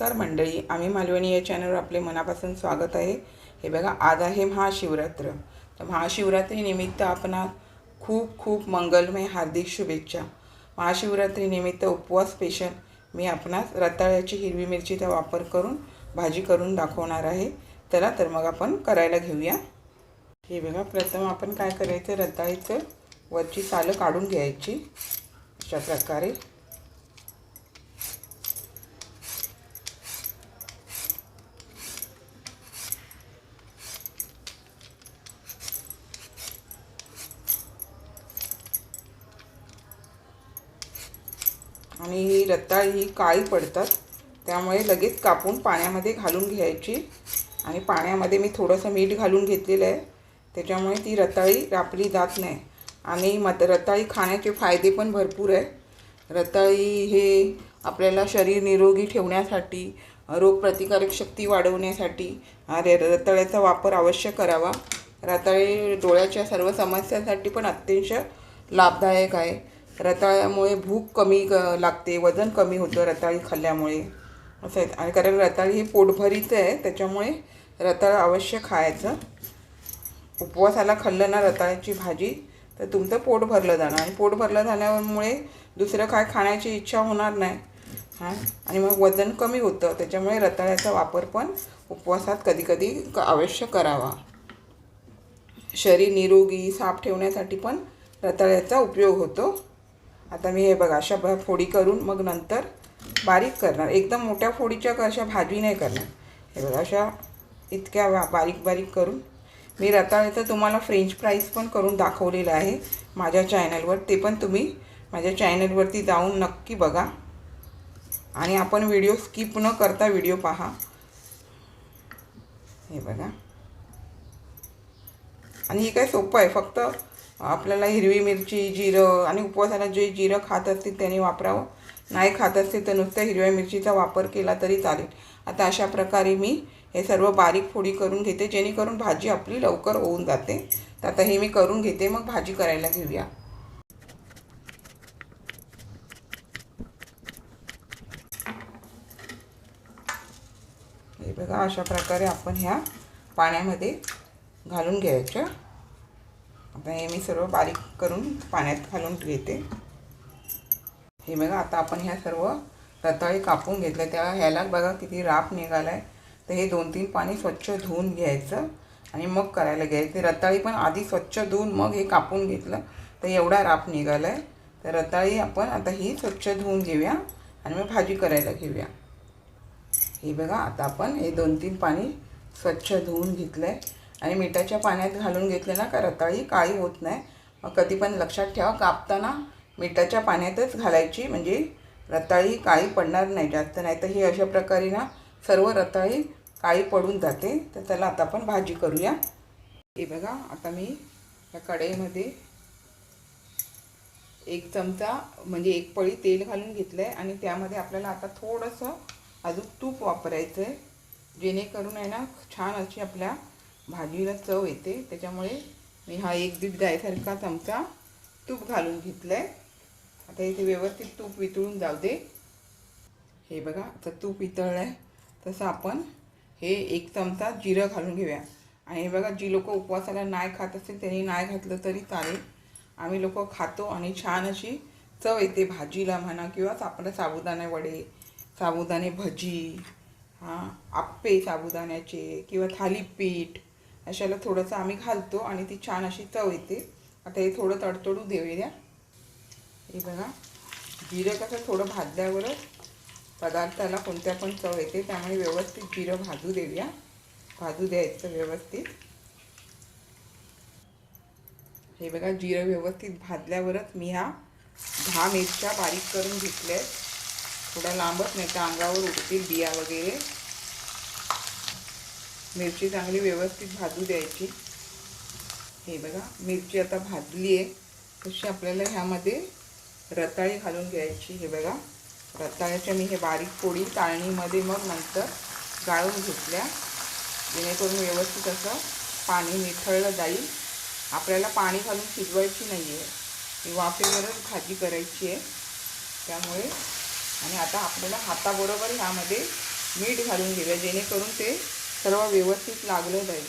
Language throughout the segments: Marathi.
नमस्कार मंडळी आम्ही मालवणी या चॅनलवर आपले मनापासून स्वागत आहे. हे बघा आज आहे महाशिवरात्र. तर महाशिवरात्रीनिमित्त आपणा खूप खूप मंगलमय हार्दिक शुभेच्छा. महाशिवरात्रीनिमित्त उपवास स्पेशल मी आपणास रताळ्याची हिरवी मिरचीचा वापर करून भाजी करून दाखवणार आहे. चला तर मग आपण करायला घेऊया. हे बघा प्रथम आपण काय करायचं? रताळीचं वरची सालं काढून घ्यायची. अशा प्रकारे. आणि ही रताळी ही काळी पडतात. त्यामुळे लगेच कापून पाण्यामध्ये घालून घ्यायची. आणि पाण्यामध्ये मी थोडंसं मीठ घालून घेतलेलं आहे. त्याच्यामुळे ती रताळी रापली जात नाही. आणि मत रताळी खाण्याचे फायदे पण भरपूर आहे. रताळी हे आपल्याला शरीर निरोगी ठेवण्यासाठी रोगप्रतिकारक शक्ती वाढवण्यासाठी अरे रताळ्याचा वापर अवश्य करावा. रताळी डोळ्याच्या सर्व समस्यांसाठी पण अत्यंत लाभदायक आहे. रताळ्यामुळे भूक कमी क लागते वजन कमी होतं रताळी खाल्ल्यामुळे. असं आहे. आणि कारण रताळी ही पोटभरीचं आहे त्याच्यामुळे रताळ अवश्य खायचं. उपवासाला खाल्लं ना रताळ्याची भाजी तर तुमचं पोट भरलं जाणार. आणि पोट भरलं झाल्यामुळे दुसरं काय खाण्याची इच्छा होणार नाही. हां? आणि मग वजन कमी होतं त्याच्यामुळे रताळ्याचा वापर पण उपवासात कधीकधी क अवश्य करावा. शरीर निरोगी साफ ठेवण्यासाठी पण रताळ्याचा उपयोग होतो. आता मी हे बघा अशा ब फोडी करून मग नंतर बारीक करणार. एकदम मोठ्या फोडीच्या अशा भाजी नाही करणार. हे बघा अशा इतक्या बारीक बारीक करून. मी रताळ्याचं तुम्हाला फ्रेंच फ्राईज पण करून दाखवलेलं आहे माझ्या चॅनलवर ते पण तुम्ही माझ्या चॅनलवरती जाऊन नक्की बघा. आणि आपण व्हिडिओ स्किप न करता व्हिडिओ पहा. हे बघा. आणि हे काय सोपं आहे फक्त आपल्याला हिरवी मिरची जिरं आणि उपवासाला जे जिरं खात असतील त्याने वापरावं. नाही खात असतील तर नुसत्या हिरव्या मिरचीचा वापर केला तरी चालेल. आता अशा प्रकारे मी हे सर्व बारीक फोडी करून घेते जेणेकरून भाजी आपली लवकर होऊन जाते. तर आता हे मी करून घेते मग भाजी करायला घेऊया. हे बघा अशा प्रकारे आपण ह्या पाण्यामध्ये घालून घ्यायच्या. आता हे मी सर्व बारीक करून पाण्यात घालून घेते. हे बघा आता आपण ह्या सर्व रताळी कापून घेतल्या त्या ह्याला बघा किती राप निघाला आहे तर हे दोन तीन पाणी स्वच्छ धुवून घ्यायचं आणि मग करायला घ्यायचं. रताळी पण आधी स्वच्छ धुवून मग हे कापून घेतलं तर एवढा राप निघाला आहे तर रताळी आपण आता ही स्वच्छ धुवून घेऊया आणि मग भाजी करायला घेऊया. हे बघा आता आपण हे दोन तीन पाणी स्वच्छ धुवून घेतलं आहे आणि मिठाच्या पाण्यात घालून घेतले ना का रताळी काळी होत नाही. मग कधी पण लक्षात ठेवा कापताना मिठाच्या पाण्यातच घालायची. म्हणजे रताळी काळी पडणार नाही जास्त नाही तर ही अशा प्रकारे ना सर्व रताळी काळी पडून जाते. तर त्याला आता आपण भाजी करूया. हे बघा आता मी या कढईमध्ये एक चमचा म्हणजे एक पळी तेल घालून घेतलं आहे आणि त्यामध्ये आपल्याला आता थोडंसं अजून तूप वापरायचं आहे जेणेकरून आहे ना छान अशी आपल्या भाजीला चव येते. त्याच्यामुळे मी हा एक दीड गायसारखा चमचा तूप घालून घेतलं आहे आता इथे व्यवस्थित तूप वितळून जाऊ दे. हे बघा आता तूप वितळलं आहे तसं आपण हे एक चमचा जिरं घालून घेऊया. आणि हे बघा जी लोक उपवासाला नाही खात असतील त्यांनी नाही घातलं तरी चालेल. आम्ही लोक खातो आणि छान अशी चव येते भाजीला म्हणा किंवा आपलं साबुदाणे वडे साबुदाणे भजी हां आप्पे साबुदाण्याचे किंवा थालीपीठ अशाला थोडंसं आम्ही घालतो आणि ती छान अशी चव येते. आता हे थोडं तडतडू देऊया. हे बघा जिरं कसं थोडं भाजल्यावरच पदार्थाला कोणत्या पण चव येते त्यामुळे व्यवस्थित जिरं भाजू देऊया. भाजू द्यायचं व्यवस्थित. हे बघा जिरं व्यवस्थित भाजल्यावरच मी ह्या दहा मिरच्या बारीक करून घेतल्या आहेत थोड्या लांबच नाही तर अंगावर उडतील बिया वगैरे. मिरची चांगली व्यवस्थित भाजू द्यायची. हे बघा मिरची आता भाजली आहे. तशी आपल्याला ह्यामध्ये रताळी घालून घ्यायची. हे बघा रताळ्याच्या मी हे बारीक पोळी चाळणीमध्ये मग नंतर गाळून घेतल्या. जेणेकरून व्यवस्थित असं पाणी निथळलं जाईल. आपल्याला पाणी घालून शिजवायची नाही आहे वाफेवरच भाजी करायची आहे. त्यामुळे आणि आता आपल्याला हाताबरोबर ह्यामध्ये मीठ घालून घेऊया जेणेकरून ते सर्व व्यवस्थित लागलं जाईल.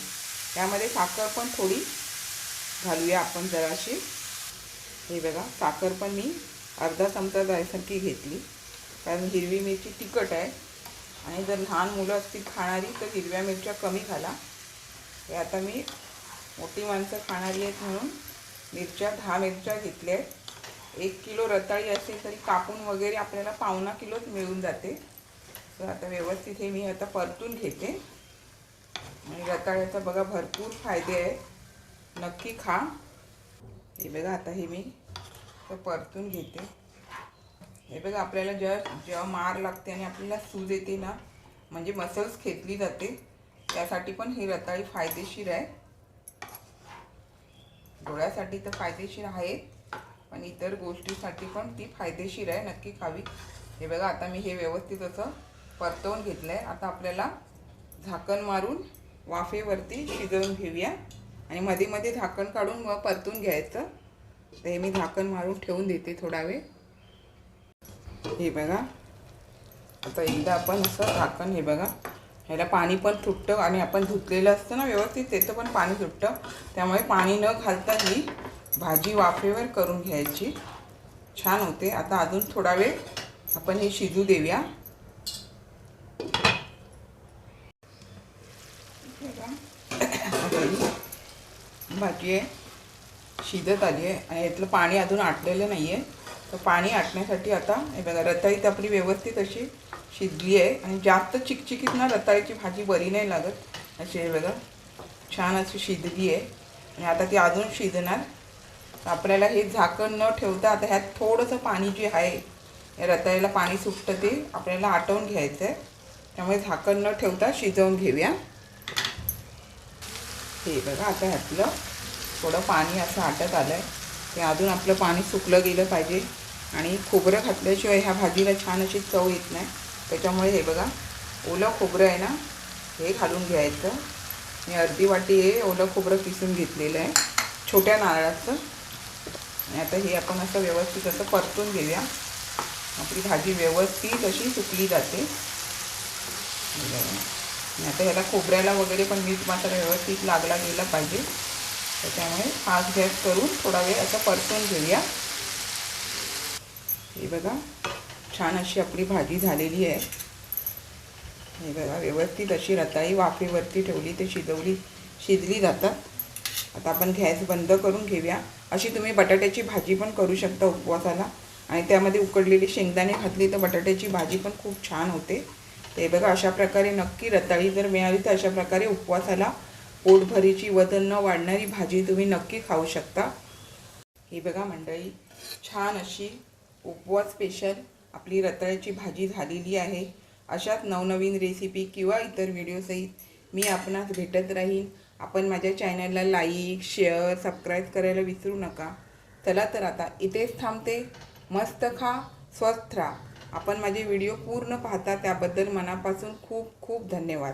त्यामध्ये साखर पण थोडी घालूया आपण जराशी. हे बघा साखर पण मी अर्धा चमचा जायसारखी घेतली. कारण हिरवी मिरची तिखट आहे. आणि जर लहान मुलं असतील खाणारी तर हिरव्या मिरच्या कमी घाला. हे आता मी मोठी माणसं खाणारी आहेत म्हणून मिरच्या दहा मिरच्या घेतल्या आहेत. एक किलो रताळी असेल तरी कापून वगैरे आपल्याला पावणा किलोच मिळून जाते. तर आता व्यवस्थित हे मी आता परतून घेते. आणि रताळ्याचा बघा भरपूर फायदे आहेत. नक्की खा. हे बघा आता हे मी तर परतून घेते. हे बघा आपल्याला जेव्हा जेव्हा मार लागते आणि आपल्याला सूज येते ना म्हणजे मसल्स खेचली जाते त्यासाठी पण ही रताळी फायदेशीर आहे. डोळ्यासाठी तर फायदेशीर आहे पण इतर गोष्टीसाठी पण ती फायदेशीर आहे. नक्की खावी. हे बघा आता मी हे व्यवस्थित असं परतवून घेतलं आहे आता आपल्याला झाकण मारून वाफेवरती शिजवून घेऊया. आणि मध्ये मध्ये झाकण काढून मग परतून घ्यायचं. तर हे मी झाकण मारून ठेवून देते थोडा वेळ. हे बघा. आता एकदा आपण असं झाकण हे बघा. ह्याला पाणी पण सुटतं आणि आपण धुतलेलं असतं ना व्यवस्थित त्याचं पण पाणी सुटतं. त्यामुळे पाणी न घालता ही भाजी वाफेवर करून घ्यायची. छान होते. आता अजून थोडा वेळ आपण हे शिजू देऊया. भाजी आहे. शिजत आली आहे आणि यातलं पाणी अजून आटलेलं नाही आहे तर पाणी आटण्यासाठी आता हे बघा रताळी आपली व्यवस्थित अशी शिजली आहे. आणि जास्त चिकचिकीत ना रताळीची भाजी बरी नाही लागत. अशी हे बघा छान अशी शिजली आहे. आणि आता ती अजून शिजणार. आपल्याला हे झाकण न ठेवता आता ह्यात थोडंसं पाणी जे आहे या रताळीला पाणी सुटतं ते आपल्याला आटवून घ्यायचं आहे. त्यामुळे झाकण न ठेवता शिजवून घेऊया. हे बघा आता ह्यातलं थोडं पाणी असं आटत आलं आहे ते अजून आपलं पाणी सुकलं गेलं पाहिजे. आणि खोबरं घातल्याशिवाय ह्या भाजीला छान अशी चव येत नाही. त्याच्यामुळे हे बघा ओलं खोबरं आहे ना हे घालून घ्यायचं. मी अर्धी वाटी हे ओलं खोबरं किसून घेतलेलं आहे छोट्या नारळाचं. आणि आता हे आपण असं व्यवस्थित असं परतून घेऊया. आपली भाजी व्यवस्थित अशी सुकली जाते. आता ह्याला खोबऱ्याला वगैरे पण मीठ मसाला व्यवस्थित लागला गेला पाहिजे. त्याच्यामुळे फास्ट गॅस करून थोडा वेळ असं परतून घेऊया. हे बघा छान अशी आपली भाजी झालेली आहे. हे बघा व्यवस्थित अशी रताळी वाफेवरती ठेवली ते शिजवली शिजली जातात. आता आपण गॅस बंद करून घेऊया. अशी तुम्ही बटाट्याची भाजी पण करू शकता उपवासाला. आणि त्यामध्ये उकडलेली शेंगदाणे घातली तर बटाट्याची भाजी पण खूप छान होते. ते बघा अशा प्रकारे नक्की रताळी जर मिळाली तर अशा प्रकारे उपवासाला पोटभरीची वजन न वाढणारी भाजी तुम्ही नक्की खाऊ शकता. ही बघा मंडळी छान अशी उपवास स्पेशल आपली रताळ्याची भाजी झालेली आहे. अशाच नवनवीन रेसिपी किंवा इतर व्हिडिओसहित मी आपणास भेटत राहीन. आपण माझ्या चॅनलला लाईक शेअर सबस्क्राईब करायला विसरू नका. चला तर आता इथेच थांबते. मस्त खा स्वस्थ राहा. आपण माझे व्हिडिओ पूर्ण पाहता त्याबद्दल मनापासून खूप खूप धन्यवाद.